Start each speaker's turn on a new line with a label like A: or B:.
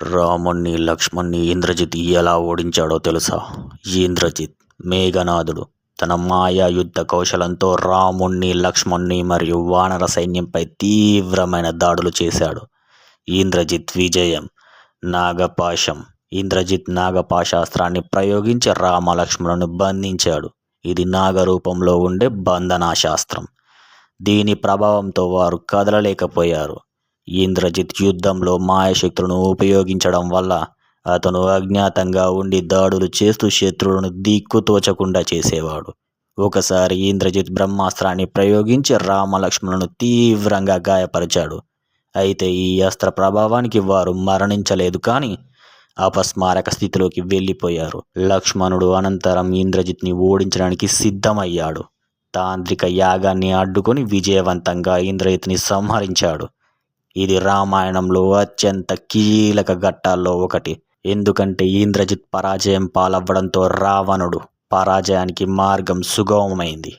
A: రాముణ్ణి లక్ష్మణ్ణి ఇంద్రజిత్ ఎలా ఓడించాడో తెలుసా? ఇంద్రజిత్ మేఘనాథుడు. తన మాయా యుద్ధ కౌశలంతో రాముణ్ణి లక్ష్మణ్ణి మరియు వానర సైన్యంపై తీవ్రమైన దాడులు చేశాడు. ఇంద్రజిత్ విజయం. నాగపాశం. ఇంద్రజిత్ నాగపాశాస్త్రాన్ని ప్రయోగించి రామలక్ష్మణుని బంధించాడు. ఇది నాగరూపంలో ఉండే బంధనా శాస్త్రం దీని ప్రభావంతో వారు కదలలేకపోయారు. ఇంద్రజిత్ యుద్ధంలో మాయశక్తులను ఉపయోగించడం వల్ల అతను అజ్ఞాతంగా ఉండి దాడులు చేస్తూ శత్రువులను దిక్కుతోచకుండా చేసేవాడు. ఒకసారి ఇంద్రజిత్ బ్రహ్మాస్త్రాన్ని ప్రయోగించి రామలక్ష్మణులను తీవ్రంగా గాయపరిచాడు. అయితే ఈ అస్త్ర ప్రభావానికి వారు మరణించలేదు కానీ అపస్మారక స్థితిలోకి వెళ్ళిపోయారు. లక్ష్మణుడు అనంతరం ఇంద్రజిత్ని ఓడించడానికి సిద్ధమయ్యాడు. తాంత్రిక యాగాన్ని అడ్డుకొని విజయవంతంగా ఇంద్రజిత్ని సంహరించాడు. ఇది రామాయణంలో అత్యంత కీలక ఘట్టాల్లో ఒకటి. ఎందుకంటే ఇంద్రజిత్ పరాజయం పాలవ్వడంతో రావణుడు పరాజయానికి మార్గం సుగమమైంది.